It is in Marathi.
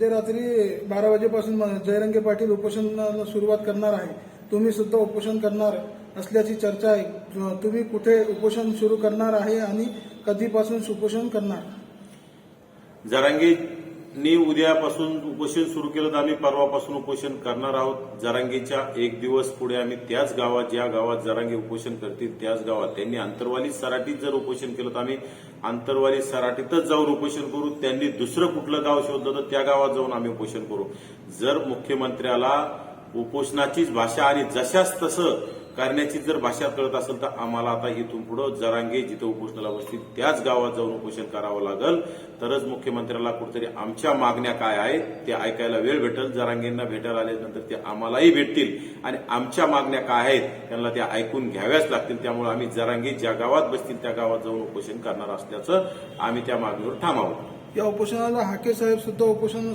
रात्री बारा वाजेपासून जयरंगे पाटील उपोषणाला सुरुवात करणार आहे. तुम्ही सुद्धा उपोषण करणार असल्याची चर्चा आहे. तुम्ही कुठे उपोषण सुरू करणार आहे आणि कधीपासून उपोषण करणार? मी उद्यापासून उपोषण सुरू केलं तर आम्ही परवापासून उपोषण करणार आहोत. जरांगेच्या एक दिवस पुढे आम्ही त्याच गावात ज्या गावात जरांगी उपोषण करतील त्याच गावात. त्यांनी आंतरवाली सराटीत जर उपोषण केलं तर आम्ही आंतरवाली सराटीतच जाऊन उपोषण करू. त्यांनी दुसरं कुठलं गाव शोधलं तर त्या गावात जाऊन आम्ही उपोषण करू. जर मुख्यमंत्र्याला उपोषणाचीच भाषा आणि जशाच तसं करण्याची जर भाषा कळत असेल तर आम्हाला आता इथून पुढं जरांगे जिथं उपोषणाला बसतील त्याच गावात जाऊन उपोषण करावं लागेल. तरच मुख्यमंत्र्याला कुठेतरी आमच्या मागण्या काय आहेत ते ऐकायला वेळ भेटेल. जरांगेंना भेटायला आल्यानंतर ते आम्हालाही भेटतील. आणि आमच्या मागण्या काय आहेत त्यांना त्या ऐकून घ्याव्याच लागतील. त्यामुळे आम्ही जरांगे ज्या गावात बसतील त्या गावात जाऊन उपोषण करणार असल्याचं आम्ही त्या मागणीवर थांबावं या उपोषणाला हाके साहेब सुद्धा उपोषण